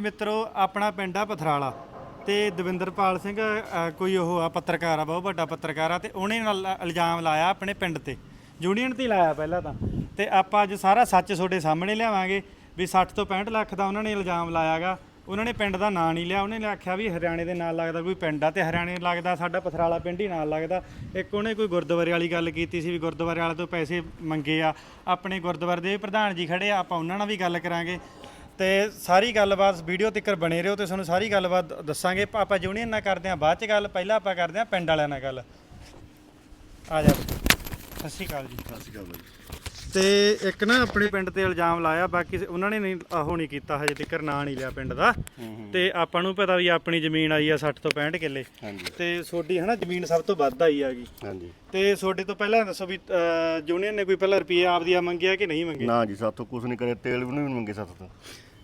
ਮਿੱਤਰੋ ਆਪਣਾ ਪਿੰਡ ਆ ਪਥਰਾਲਾ ਤੇ ਦਵਿੰਦਰਪਾਲ ਸਿੰਘ ਅ, ਕੋਈ ਉਹ ਆ ਪੱਤਰਕਾਰ ਆ ਬਹੁਤ ਵੱਡਾ ਪੱਤਰਕਾਰ ਆ ਤੇ ਉਹਨੇ ਨਾਲ ਇਲਜ਼ਾਮ ਲਾਇਆ ਆਪਣੇ ਪਿੰਡ ਤੇ। ਯੂਨੀਅਨ ਤੇ ਹੀ ਲਾਇਆ ਪਹਿਲਾਂ ਤਾਂ। ਤੇ ਆਪਾਂ ਅੱਜ ਸਾਰਾ ਸੱਚ ਤੁਹਾਡੇ ਸਾਹਮਣੇ ਲਿਆਵਾਂਗੇ ਵੀ 60 ਤੋਂ 65 ਲੱਖ ਦਾ ਉਹਨਾਂ ਨੇ ਇਲਜ਼ਾਮ ਲਾਇਆਗਾ। ਉਹਨਾਂ ਨੇ ਪਿੰਡ ਦਾ ਨਾਂ ਨਹੀਂ ਲਿਆ ਉਹਨੇ ਆਖਿਆ ਵੀ ਹਰਿਆਣੇ ਦੇ ਨਾਲ ਲੱਗਦਾ ਕੋਈ ਪਿੰਡ ਆ ਤੇ ਹਰਿਆਣੇ ਲੱਗਦਾ ਸਾਡਾ ਪਥਰਾਲਾ ਪਿੰਡ ਹੀ ਨਾਲ ਲੱਗਦਾ। ਇੱਕ ਉਹਨੇ ਕੋਈ ਗੁਰਦੁਆਰੇ ਵਾਲੀ ਗੱਲ ਕੀਤੀ ਸੀ ਵੀ ਗੁਰਦੁਆਰੇ ਵਾਲੇ ਤੋਂ ਪੈਸੇ ਮੰਗੇ ਆ। ਆਪਣੇ ਗੁਰਦੁਆਰੇ ਦੇ ਪ੍ਰਧਾਨ ਜੀ ਖੜੇ ਆ ਆਪਾਂ ਉਹਨਾਂ ਨਾਲ ਵੀ ਗੱਲ ਕਰਾਂਗੇ। ਤੇ ਸਾਰੀ ਗੱਲਬਾਤ ਵੀਡੀਓ ਤੱਕ ਬਣੇ ਰਹੋ ਤੇ ਤੁਹਾਨੂੰ ਸਾਰੀ ਗੱਲਬਾਤ ਦੱਸਾਂਗੇ। ਆਪਾਂ ਯੂਨੀਅਨ ਨਾਲ ਕਰਦੇ ਹਾਂ ਬਾਅਦ ਚ ਗੱਲ ਪਹਿਲਾਂ ਆਪਾਂ ਕਰਦੇ ਹਾਂ ਪਿੰਡ ਵਾਲਿਆਂ ਨਾਲ ਗੱਲ। ਆ ਜਾ। ਸਤਿ ਸ਼੍ਰੀ ਅਕਾਲ ਜੀ। ਸਤਿ ਸ਼੍ਰੀ ਅਕਾਲ ਬਾਈ। ਤੇ ਇੱਕ ਨਾ ਆਪਣੇ ਪਿੰਡ ਤੇ ਇਲਜ਼ਾਮ ਲਾਇਆ ਬਾਕੀ ਉਹਨਾਂ ਨੇ ਨਹੀਂ ਉਹ ਨਹੀਂ ਕੀਤਾ ਹਜੇ ਤੱਕ ਨਾਂ ਨਹੀਂ ਲਿਆ ਪਿੰਡ ਦਾ। ਤੇ ਆਪਾਂ ਨੂੰ ਪਤਾ ਵੀ ਆਪਣੀ ਜ਼ਮੀਨ ਆਈ ਆ 60 ਤੋਂ 65 ਕਿੱਲੇ। ਤੇ ਤੁਹਾਡੀ ਹਨਾ ਜ਼ਮੀਨ ਸਭ ਤੋਂ ਵੱਧ ਆਈ ਹੈਗੀ। ਹਾਂਜੀ। ਤੇ ਤੁਹਾਡੇ ਤੋਂ ਪਹਿਲਾਂ ਦੱਸੋ ਵੀ ਯੂਨੀਅਨ ਨੇ ਕੋਈ ਪਹਿਲਾਂ ਰੁਪਏ ਆਪਦੀਆਂ ਮੰਗਿਆ ਕਿ ਨਹੀਂ ਮੰਗੇ ਨਾ ਜੀ ਸਾਥੋਂ ਕੁਝ ਨਹੀਂ ਕਰੇ ਤੇਲ ਵੀ ਨਹੀਂ ਮੰਗੇ ਸਾਥੋਂ।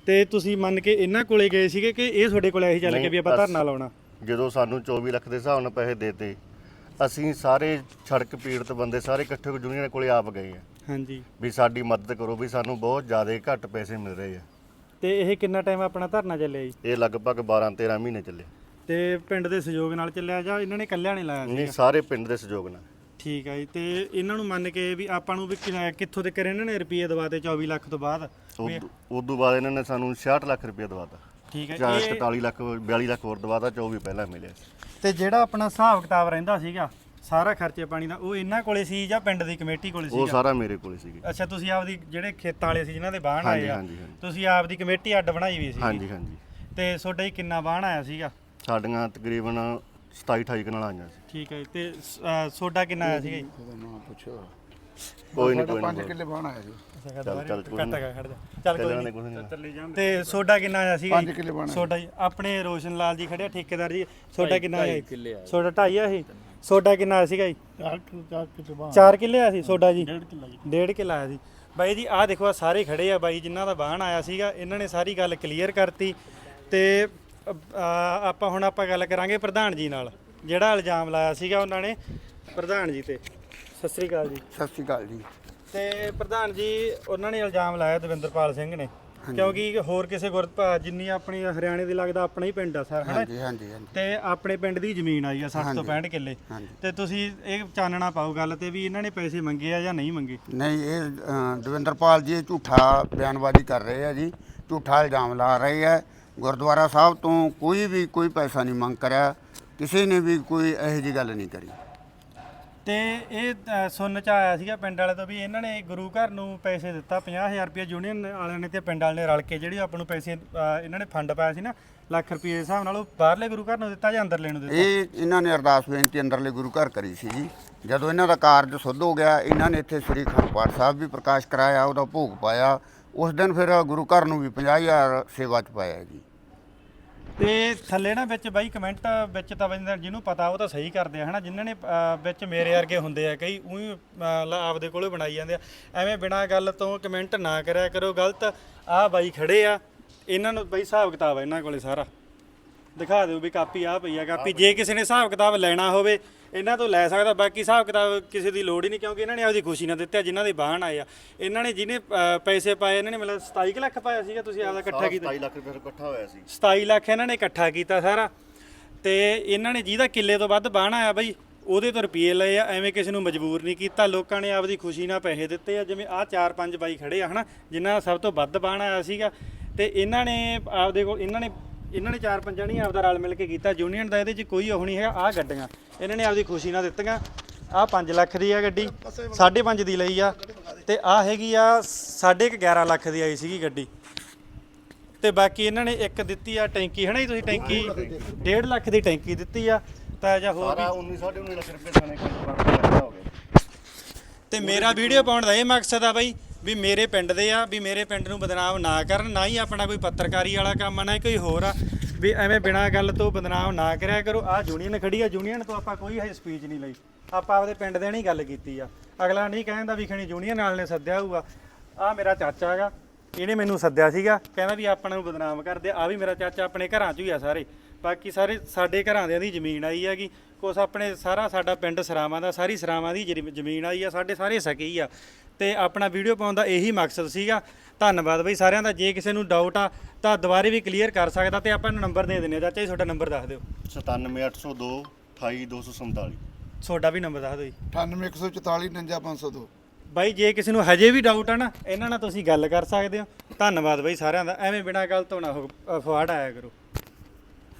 ਤੇ ਤੁਸੀਂ ਮੰਨ ਕੇ ਇਹਨਾਂ ਕੋਲੇ ਗਏ ਸੀਗੇ ਕਿ ਇਹ ਤੁਹਾਡੇ ਕੋਲੇ ਆਹੀ ਚੱਲ ਕੇ ਵੀ ਆਪਾਂ। ਧਰਨਾ ਲਾਉਣਾ? ਜਦੋਂ ਸਾਨੂੰ 24 ਲੱਖ ਦੇ ਹਿਸਾਬ ਨਾਲ ਪੈਸੇ ਦੇਤੇ ਅਸੀਂ ਸਾਰੇ ਸੜਕ ਪੀੜਤ ਬੰਦੇ ਸਾਰੇ ਇਕੱਠੇ ਹੋ ਜੁਨੀਅਰ ਕੋਲੇ ਆਪ ਗਏ ਆ। ਹਾਂਜੀ। ਵੀ ਸਾਡੀ ਮਦਦ ਕਰੋ ਵੀ ਸਾਨੂੰ ਬਹੁਤ ਜ਼ਿਆਦਾ ਘੱਟ ਪੈਸੇ ਮਿਲ ਰਹੇ ਆ। ਤੇ ਇਹ ਕਿੰਨਾ ਟਾਈਮ ਆਪਣਾ ਧਰਨਾ ਚੱਲਿਆ ਜੀ? ਇਹ ਲਗਭਗ 12 13 ਮਹੀਨੇ ਚੱਲੇ। ਤੇ ਪਿੰਡ ਦੇ ਸਹਿਯੋਗ ਨਾਲ ਚੱਲਿਆ ਜਾਂ ਇਹਨਾਂ ਨੇ ਇਕੱਲਿਆਂ ਨੇ ਲਾਇਆ ਸੀ ਨਹੀਂ ਸਾਰੇ ਪਿੰਡ ਦੇ ਸਹਿਯੋਗ ਨਾਲ। ਠੀਕ ਹੈ ਜੀ ਤੇ ਇਹਨਾਂ ਨੂੰ ਮੰਨ ਕੇ ਵੀ ਆਪਾਂ ਨੂੰ ਵੀ ਕਿ- ਕਿੱਥੋਂ ਕਰੇ ਇਹਨਾਂ ਨੇ ਰੁਪਏ ਦਵਾਤੇ 24 ਲੱਖ ਤੋਂ ਬਾਅਦ? ਉਦੋਂ ਬਾਅਦ ਇਹਨਾਂ ਨੇ ਸਾਨੂੰ 66 ਲੱਖ ਰੁਪਏ ਦਵਾਤਾ ਠੀਕ ਹੈ ਜਾਂ ਇਹ 41 ਲੱਖ 42 ਲੱਖ ਹੋਰ ਦਵਾਤਾ 24 ਪਹਿਲਾਂ ਮਿਲਿਆ ਤੇ ਜਿਹੜਾ ਆਪਣਾ ਹਿਸਾਬ ਕਿਤਾਬ ਰਹਿੰਦਾ ਸੀਗਾ ਸਾਰਾ ਖਰਚੇ ਪਾਣੀ ਦਾ ਉਹ ਇਹਨਾਂ ਕੋਲੇ ਸੀ ਜਾਂ ਪਿੰਡ ਦੀ ਕਮੇਟੀ ਕੋਲੇ ਉਹ ਸੀ ਸਾਰਾ ਮੇਰੇ ਕੋਲੇ ਸੀਗੇ। ਅੱਛਾ ਤੁਸੀਂ ਆਪਦੀ ਜਿਹੜੇ ਖੇਤਾਂ ਵਾਲੇ ਸੀ ਜਿਨ੍ਹਾਂ ਦੇ ਬਾਹਣ ਆਏ ਆ ਤੁਸੀਂ ਆਪਦੀ ਕਮੇਟੀ ਅੱਡ ਬਣਾਈ ਵੀ ਸੀ ਹਾਂਜੀ ਹਾਂਜੀ। ਤੇ ਤੁਹਾਡਾ ਹੀ ਕਿੰਨਾ ਬਾਹਣ ਆਇਆ ਸੀਗਾ? ਸਾਡੀਆਂ ਤਕਰੀਬਨ 27 28 ਕਨਾਲਾਂ ਆਈਆਂ ਸੀ। ਠੀਕ ਹੈ ਜੀ, ਤੇ ਤੁਹਾਡਾ ਕਿੰਨਾ ਆਇਆ ਸੀਗਾ ਜੀ? ਪੁੱਛੋ। ਕੋਈ ਨਹੀਂ ਕੋਈ 5 ਨਹੀਂ ਕਿੱਲੇ ਬਾਣ ਆਇਆ ਜੀ। ਚੱਲ, ਚੱਲ, ਕੋਈ ਕੱਟ ਨੀ। ਗਾ ਖੜ ਜਾ। ਚੱਲ ਕੋਈ ਨਹੀਂ ਨਹੀਂ ਚੱਲੀ ਜਾਂਦੇ ਤੇ ਤੁਹਾਡਾ ਕਿੰਨਾ ਆਇਆ ਸੀਗਾ ਪੰਜ ਕਿੱਲੇ ਬਾਣ ਆਇਆ। ਤੁਹਾਡਾ ਜੀ ਆਪਣੇ ਰੋਸ਼ਨ ਲਾਲ ਜੀ ਖੜਿਆ ਠੇਕੇਦਾਰ ਜੀ। ਤੁਹਾਡਾ ਕਿੰਨਾ ਆਇਆ ਜੀ? ਤੁਹਾਡਾ ਢਾਈ ਆ ਇਹ ਤੁਹਾਡਾ ਕਿੰਨਾ ਆਇਆ ਸੀਗਾ ਜੀ? 4 ਕਿੱਲੇ ਆਇਆ ਸੀ ਤੁਹਾਡਾ ਜੀ? 1.5 ਕਿੱਲਾ ਜੀ। 1.5 ਕਿੱਲਾ ਆਇਆ ਸੀ। ਬਾਈ ਜੀ ਆਹ ਦੇਖੋ ਆ ਸਾਰੇ ਖੜੇ ਆ ਬਾਈ ਜਿਨ੍ਹਾਂ ਦਾ ਬਾਹਣ ਆਇਆ ਸੀਗਾ ਇਹਨਾਂ ਨੇ ਸਾਰੀ ਗੱਲ ਕਲੀਅਰ ਕਰਤੀ। ਤੇ ਆਪਾਂ ਹੁਣ ਆਪਾਂ ਗੱਲ ਕਰਾਂਗੇ ਪ੍ਰਧਾਨ ਜੀ ਨਾਲ ਜਿਹੜਾ ਇਲਜ਼ਾਮ ਲਾਇਆ ਸੀਗਾ ਉਹਨਾਂ ਨੇ ਪ੍ਰਧਾਨ ਜੀ ਤੇ। ਸਤਿ ਸ੍ਰੀ ਅਕਾਲ ਜੀ। ਸਤਿ ਸ਼੍ਰੀ ਅਕਾਲ ਜੀ। ਤੇ ਪ੍ਰਧਾਨ ਜੀ ਉਹਨਾਂ ਨੇ ਇਲਜ਼ਾਮ ਲਾਇਆ ਦਵਿੰਦਰਪਾਲ ਸਿੰਘ ਨੇ। ਕਿਉਂਕਿ ਹੋਰ ਕਿਸੇ ਗੁਰਦ ਜਿੰਨੀ ਆਪਣੀ ਹਰਿਆਣੇ ਦੇ ਲੱਗਦਾ ਆਪਣਾ ਹੀ ਪਿੰਡ ਆ ਸਰ ਹਾਂਜੀ ਹਾਂਜੀ ਹਾਂਜੀ। ਤੇ ਆਪਣੇ ਪਿੰਡ ਦੀ ਜ਼ਮੀਨ ਆਈ ਆ 60 ਤੋਂ 65 ਕਿੱਲੇ। ਤੇ ਤੁਸੀਂ ਇਹ ਚਾਨਣਾ ਪਾਓ ਗੱਲ ਤੇ ਵੀ ਇਹਨਾਂ ਨੇ ਪੈਸੇ ਮੰਗੇ ਆ ਜਾਂ ਨਹੀਂ ਮੰਗੇ? ਨਹੀਂ ਇਹ ਦਵਿੰਦਰਪਾਲ ਜੀ ਝੂਠਾ ਬਿਆਨਬਾਜ਼ੀ ਕਰ ਰਹੇ ਆ ਜੀ। ਝੂਠਾ ਇਲਜ਼ਾਮ ਲਾ ਰਹੇ ਆ। ਗੁਰਦੁਆਰਾ ਸਾਹਿਬ ਤੋਂ ਕੋਈ ਵੀ ਕੋਈ ਪੈਸਾ ਨਹੀਂ ਮੰਗ ਕਰਿਆ। ਕਿਸੇ ਨੇ ਵੀ ਕੋਈ ਇਹੋ ਜੀ ਗੱਲ ਨਹੀਂ ਕਰੀ। ਤੇ ਇਹ ਅ, ਸੁਣਨ ਚ ਆਇਆ ਸੀਗਾ ਪਿੰਡ ਵਾਲੇ ਤੋਂ ਵੀ ਇਹਨਾਂ ਨੇ ਗੁਰੂ ਘਰ ਨੂੰ ਪੈਸੇ ਦਿੱਤਾ 50000 ਰੁਪਏ ਯੂਨੀਅਨ ਵਾਲਿਆਂ ਨੇ ਤੇ ਪਿੰਡ ਵਾਲੇ ਨੇ ਰਲ ਕੇ ਜਿਹੜੀ ਆਪਾਂ ਨੂੰ ਪੈਸੇ ਅ, ਇਹਨਾਂ ਨੇ ਫੰਡ ਪਾਇਆ ਸੀ ਨਾ ਲੱਖ ਰੁਪਏ ਦੇ ਹਿਸਾਬ ਨਾਲ ਉਹ ਬਾਹਰਲੇ ਗੁਰੂ ਘਰ ਨੂੰ ਦਿੱਤਾ ਜਾਂ ਅੰਦਰਲੇ ਨੂੰ ਦਿੱਤਾ? ਇਹ ਇਹਨਾਂ ਨੇ ਅਰਦਾਸ ਬੇਨਤੀ ਅੰਦਰਲੇ ਗੁਰੂ ਘਰ ਕਰੀ ਸੀ ਜੀ। ਜਦੋਂ ਇਹਨਾਂ ਦਾ ਕਾਰਜ ਸੁੱਧ ਹੋ ਗਿਆ ਇਹਨਾਂ ਨੇ ਇੱਥੇ ਸ੍ਰੀ ਅਖੰਡ ਪਾਠ ਸਾਹਿਬ ਵੀ ਪ੍ਰਕਾਸ਼ ਕਰਾਇਆ ਉਹਦਾ ਭੋਗ ਪਾਇਆ। ਉਸ ਦਿਨ ਫਿਰ ਗੁਰੂ ਘਰ ਨੂੰ ਵੀ 50000 ਸੇਵਾ ਚ ਪਾਇਆ ਜੀ। ਤੇ ਥੱਲੇ ਨਾ ਵਿੱਚ ਬਾਈ ਕਮੈਂਟ ਵਿੱਚ ਤਾਂ ਬੰਦੇ ਜਿਹਨੂੰ ਪਤਾ ਉਹ ਤਾਂ ਸਹੀ ਕਰਦੇ ਆ ਹਨਾ? ਜਿਨ੍ਹਾਂ ਨੇ ਅਹ, ਵਿੱਚ ਮੇਰੇ ਵਰਗੇ ਹੁੰਦੇ ਆ ਕਈ ਉਹੀ ਆਪਦੇ ਕੋਲੇ ਬਣਾਈ ਜਾਂਦੇ ਆ। ਐਵੇਂ ਬਿਨਾਂ ਗੱਲ ਤੋਂ ਕਮੈਂਟ ਨਾ ਕਰਿਆ ਕਰੋ ਗਲਤ। ਆਹ ਬਾਈ ਖੜੇ ਆ। ਇਹਨਾਂ ਨੂੰ ਬਾਈ ਹਿਸਾਬ ਕਿਤਾਬ ਆ ਇਹਨਾਂ ਕੋਲੇ ਸਾਰਾ। ਦਿਖਾ ਦਿਓ ਵੀ ਕਾਪੀ ਆ ਪਈ ਆ ਕਾਪੀ ਜੇ ਕਿਸੇ ਨੇ ਹਿਸਾਬ ਕਿਤਾਬ ਲੈਣਾ ਹੋਵੇ ਇਹਨਾਂ ਤੋਂ ਲੈ ਸਕਦਾ ਬਾਕੀ ਹਿਸਾਬ ਕਿਤਾਬ ਕਿਸੇ ਦੀ ਲੋੜ ਹੀ ਨਹੀਂ ਕਿਉਂਕਿ ਇਹਨਾਂ ਨੇ ਆਪਦੀ ਖੁਸ਼ੀ ਨਾਲ ਦਿੱਤੇ ਜਿਨ੍ਹਾਂ ਦੇ ਬਾਹਣ ਆਏ ਆ। ਇਹਨਾਂ ਨੇ ਜਿਹਨੇ ਪੈਸੇ ਪਾਏ ਇਹਨਾਂ ਨੇ ਮਤਲਬ 27 ਕੁ ਲੱਖ ਪਾਇਆ ਸੀਗਾ ਤੁਸੀਂ ਆਪਦਾ ਇਕੱਠਾ ਕੀਤਾ। 27 ਲੱਖ ਰੁਪਏ ਇਕੱਠਾ ਹੋਇਆ ਸੀ। 27 ਲੱਖ ਇਹਨਾਂ ਨੇ ਇਕੱਠਾ ਕੀਤਾ ਸਾਰਾ ਤੇ ਇਹਨਾਂ ਨੇ ਜਿਹਦਾ ਕਿੱਲੇ ਤੋਂ ਵੱਧ ਬਾਹਣਾ ਆ ਬਈ ਉਹਦੇ ਤੋਂ ਰੁਪਏ ਲਏ ਆ ਐਵੇਂ ਕਿਸੇ ਨੂੰ ਮਜਬੂਰ ਨਹੀਂ ਕੀਤਾ ਲੋਕਾਂ ਨੇ ਆਪਦੀ ਖੁਸ਼ੀ ਨਾਲ ਪੈਸੇ ਦਿੱਤੇ ਆ ਜਿਵੇਂ ਆਹ ਚਾਰ ਪੰਜ ਬਾਈ ਖੜੇ ਆ ਹਨਾ ਜਿਨ੍ਹਾਂ ਦਾ ਸਭ ਤੋਂ ਵੱਧ ਬਾਹਣਾ ਆਇਆ ਸੀਗਾ। ਤੇ ਇਹਨਾਂ ਨੇ ਆਪਦੇ ਕੋਲ ਇਹਨਾਂ ਨੇ ਇਹਨਾਂ ਨੇ ਚਾਰ ਪੰਜਾਂ ਨਹੀਂ ਆਪਦਾ ਰਲ ਮਿਲ ਕੇ ਕੀਤਾ। ਯੂਨੀਅਨ ਦਾ ਇਹਦੇ 'ਚ ਕੋਈ ਉਹ ਨਹੀਂ ਹੈਗਾ ਆਹ ਗੱਡੀਆਂ। ਇਹਨਾਂ ਨੇ ਆਪਦੀ ਖੁਸ਼ੀ ਨਾਲ ਦਿੱਤੀਆਂ। ਆਹ 5 ਲੱਖ ਦੀ ਆ ਗੱਡੀ 5.5 ਦੀ ਲਈ ਆ। ਤੇ ਆਹ ਹੈਗੀ ਆ 11.5 ਲੱਖ ਦੀ ਆਈ ਸੀਗੀ ਗੱਡੀ। ਤੇ ਬਾਕੀ ਇਹਨਾਂ ਨੇ ਇੱਕ ਦਿੱਤੀ ਆ ਟੈਂਕੀ ਹਨਾ ਜੀ ਤੁਸੀਂ ਟੈਂਕੀ? 1.5 ਲੱਖ ਦੀ ਟੈਂਕੀ ਦਿੱਤੀ ਆ। ਤਾਂ ਜਾਂ ਹੋਰ ਸਾਰਾ 19 19 ਲੱਖ ਰੁਪਏ ਖਾਣੇ ਕੰਟਰੈਕਟ ਹੋ ਗਿਆ। ਤੇ ਮੇਰਾ ਵੀਡੀਓ ਪਾਉਣ ਦਾ ਇਹ ਮਕਸਦ ਆ ਬਾਈ ਵੀ ਮੇਰੇ ਪਿੰਡ ਦੇ ਆ, ਵੀ ਮੇਰੇ ਪਿੰਡ ਨੂੰ ਬਦਨਾਮ ਨਾ ਕਰਨ, ਨਾ ਹੀ ਆਪਣਾ ਕੋਈ ਪੱਤਰਕਾਰੀ ਵਾਲਾ ਕੰਮ ਆ, ਨਾ ਹੀ ਕੋਈ ਹੋਰ ਆ। ਵੀ ਐਵੇਂ ਬਿਨਾਂ ਗੱਲ ਤੋਂ ਬਦਨਾਮ ਨਾ ਕਰਿਆ ਕਰੋ। ਆ ਯੂਨੀਅਨ ਖੜੀ ਆ ਯੂਨੀਅਨ ਤੋਂ ਆਪਾਂ ਕੋਈ ਹਜੇ ਸਪੀਚ ਨਹੀਂ ਲਈ। ਆਪਾਂ ਆਪਦੇ ਪਿੰਡ ਦੇ ਨਹੀਂ ਗੱਲ ਕੀਤੀ ਆ। ਅਗਲਾ ਨਹੀਂ ਕਹਿੰਦਾ ਵੀ ਖਣੀ ਯੂਨੀਅਨ ਨਾਲ ਨੇ ਸੱਦਿਆ ਹੋਊਗਾ। ਆ ਮੇਰਾ ਚਾਚਾ ਹੈਗਾ, ਇਹਨੇ ਮੈਨੂੰ ਸੱਦਿਆ ਸੀਗਾ। ਕਹਿੰਦਾ ਵੀ ਆਪਾਂ ਨੂੰ ਬਦਨਾਮ ਕਰਦੇ ਆ। ਵੀ ਮੇਰਾ ਚਾਚਾ ਆਪਣੇ ਘਰਾਂ 'ਚ ਹੀ ਆ ਸਾਰੇ। ਬਾਕੀ ਸਾਰੇ ਸਾਡੇ ਘਰਾਂ ਦੇ ਦੀ ਜ਼ਮੀਨ ਆਈ ਹੈਗੀ। ਕੁਛ ਆਪਣੇ ਸਾਰਾ ਸਾਡਾ ਪਿੰਡ ਸਰਾਵਾਂ ਦਾ, ਸਾਰੀ ਸਰਾਵਾਂ ਦੀ ਜਿਹੜੀ ਜ਼ਮੀਨ ਆਈ ਆ। ਸਾਡੇ ਸਾਰੇ ਸਕੀ ਆ। ਤੇ ਆਪਣਾ ਵੀਡੀਓ ਪਾਉਣ ਦਾ ਇਹੀ ਮਕਸਦ ਸੀਗਾ। ਧੰਨਵਾਦ ਬਈ ਸਾਰਿਆਂ ਦਾ ਜੇ ਕਿਸੇ ਨੂੰ ਡਾਊਟ ਆ ਤਾਂ ਦੁਬਾਰੇ ਵੀ ਕਲੀਅਰ ਕਰ ਸਕਦਾ ਤੇ ਆਪਾਂ ਨੂੰ ਨੰਬਰ ਦੇ ਦਿੰਦੇ ਆ ਚਾਚਾ ਜੀ ਤੁਹਾਡਾ ਨੰਬਰ ਦੱਸ ਦਿਓ। 97802 28247 ਤੁਹਾਡਾ ਵੀ ਨੰਬਰ ਦੱਸ ਦਿਓ ਜੀ। 98144 59502 ਬਾਈ ਜੇ ਕਿਸੇ ਨੂੰ ਹਜੇ ਵੀ ਡਾਊਟ ਆ ਨਾ ਇਹਨਾਂ ਨਾਲ ਤੁਸੀਂ ਗੱਲ ਕਰ ਸਕਦੇ ਹੋ। ਧੰਨਵਾਦ ਬਾਈ ਸਾਰਿਆਂ ਦਾ ਐਵੇਂ ਬਿਨਾਂ ਗੱਲ ਤੋਂ ਨਾ ਅਫਵਾੜ ਆਇਆ ਕਰੋ।